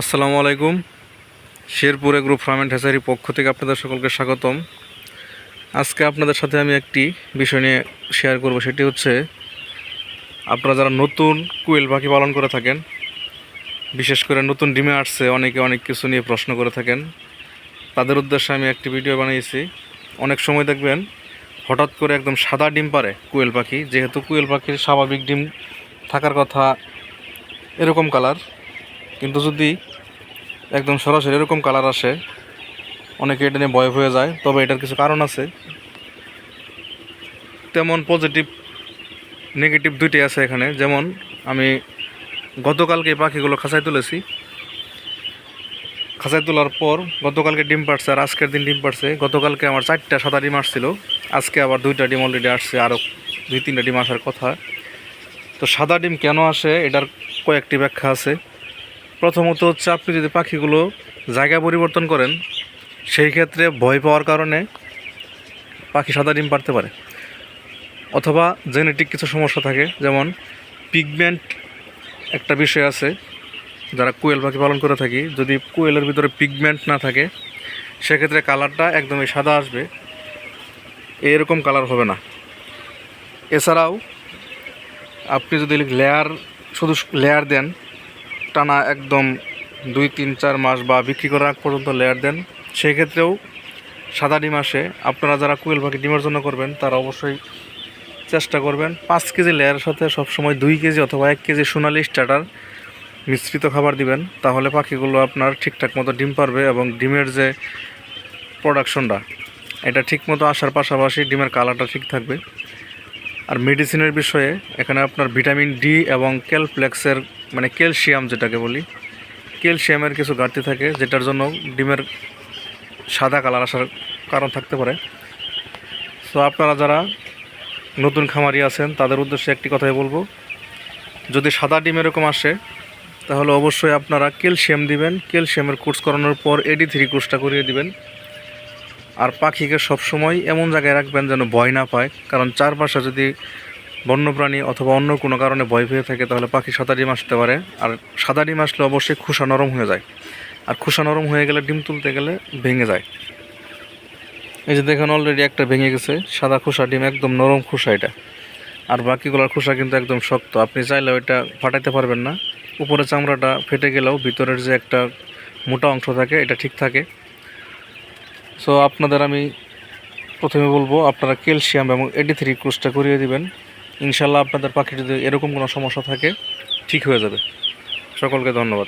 আসসালামু আলাইকুম। শেরপুরে গ্রুপ ফার্ম অ্যান্ড হ্যাচারি পক্ষ থেকে আপনাদের সকলকে স্বাগতম। আজকে আপনাদের সাথে আমি একটি বিষয় নিয়ে শেয়ার করব, সেটি হচ্ছে আপনারা যারা নতুন কুয়েল পাখি পালন করে থাকেন, বিশেষ করে নতুন ডিমে আসছে, অনেকে অনেক কিছু নিয়ে প্রশ্ন করে থাকেন, তাদের উদ্দেশ্যে আমি একটি ভিডিও বানিয়েছি। অনেক সময় দেখবেন, হঠাৎ করে একদম সাদা ডিম পারে কুয়েল পাখি, যেহেতু কুয়েল পাখির স্বাভাবিক ডিম থাকার কথা এরকম কালার কিন্তু যদি একদম সরাসরি এরকম কালার আসে, অনেকে এটা নিয়ে ভয় হয়ে যায়, তবে এটার কিছু কারণ আছে। তেমন পজিটিভ নেগেটিভ দুইটাই আছে এখানে। যেমন, আমি গতকালকে পাখিগুলো খাঁচায় তুলেছি। খাঁচায় তোলার পর গতকালকে ডিম পাড়ছে আর আজকের দিন ডিম পাড়ছে। গতকালকে আমার চারটা সাদা ডিম আসছিল। আজকে আবার দুইটা ডিম অলরেডি আসছে আরও দুই তিনটা ডিম আসার কথা। তো সাদা ডিম কেন আসে, এটার কয়েকটি ব্যাখ্যা আছে। প্রথমত হচ্ছে আপনি যদি পাখিগুলো জায়গা পরিবর্তন করেন, সেই ক্ষেত্রে ভয় পাওয়ার কারণে পাখি সাদা ডিম পারতে পারে। অথবা জেনেটিক কিছু সমস্যা থাকে, যেমন পিগমেন্ট একটা বিষয় আছে, যারা কোয়েল পাখি পালন করে থাকি। যদি কোয়েলের ভিতরে পিগমেন্ট না থাকে, সেক্ষেত্রে কালারটা একদমই সাদা আসবে। এরকম কালার হবে না। এছাড়াও আপনি যদি লেয়ার, শুধু লেয়ার দেন টানা একদম দুই, তিন, চার মাস বা বিক্রি করার আগ পর্যন্ত লেয়ার দেন। সেই ক্ষেত্রেও সাদা ডিম আসে আপনারা যারা কুয়েল পাখি ডিমের জন্য করবেন, তারা অবশ্যই চেষ্টা করবেন। পাঁচ কেজি লেয়ারের সাথে সবসময় দুই কেজি অথবা এক কেজি সোনালি স্টার্টার মিশ্রিত খাবার দিবেন, তাহলে পাখিগুলো আপনার ঠিকঠাক মতো ডিম পারবে এবং ডিমের যে প্রোডাকশনটা এটা ঠিক মতো আসার পাশাপাশি ডিমের কালারটা ঠিক থাকবে। আর মেডিসিনের বিষয়ে এখানে আপনার ভিটামিন ডি এবং ক্যালপ্লেক্সের মানে ক্যালসিয়াম যেটাকে বলি, ক্যালসিয়ামের কিছু ঘাটতি থাকে যেটার জন্য ডিমের সাদা কালার আসার কারণ থাকতে পারে। তো আপনারা যারা নতুন খামারি আছেন, তাদের উদ্দেশ্যে একটি কথাই বলব, যদি সাদা ডিম এরকম আসে, তাহলে অবশ্যই আপনারা ক্যালসিয়াম দিবেন, ক্যালসিয়ামের কোর্স করানোর পর এডি থ্রি কোর্সটা করিয়ে দিবেন। আর পাখিকে সবসময় এমন জায়গায় রাখবেন যেন ভয় না পায়, কারণ চারপাশে যদি বন্যপ্রাণী অথবা অন্য কোনো কারণে ভয় পেয়ে থাকে, তাহলে পাখি সাদা ডিম আসতে পারে। আর সাদা ডিম আসলে অবশ্যই খোসা নরম হয়ে যায়। আর খোসা নরম হয়ে গেলে ডিম তুলতে গেলে ভেঙে যায়। এই যে দেখেন অলরেডি একটা ভেঙে গেছে, সাদা খোসা ডিম, একদম নরম খোসা এটা। আর বাকিগুলোর খোসা কিন্তু একদম শক্ত। আপনি চাইলে ওইটা ফাটাইতে পারবেন না। উপরে চামড়াটা ফেটে গেলেও ভিতরের যে একটা মোটা অংশ থাকে, এটা ঠিক থাকে। সো আপনাদের আমি প্রথমে বলব, আপনারা ক্যালসিয়াম এবং এডি থ্রি ক্রুজটা করিয়ে দিবেন। ইনশাল্লাহ আপনাদের পাখি যদি এরকম কোনো সমস্যা থাকে ঠিক হয়ে যাবে। সকলকে ধন্যবাদ।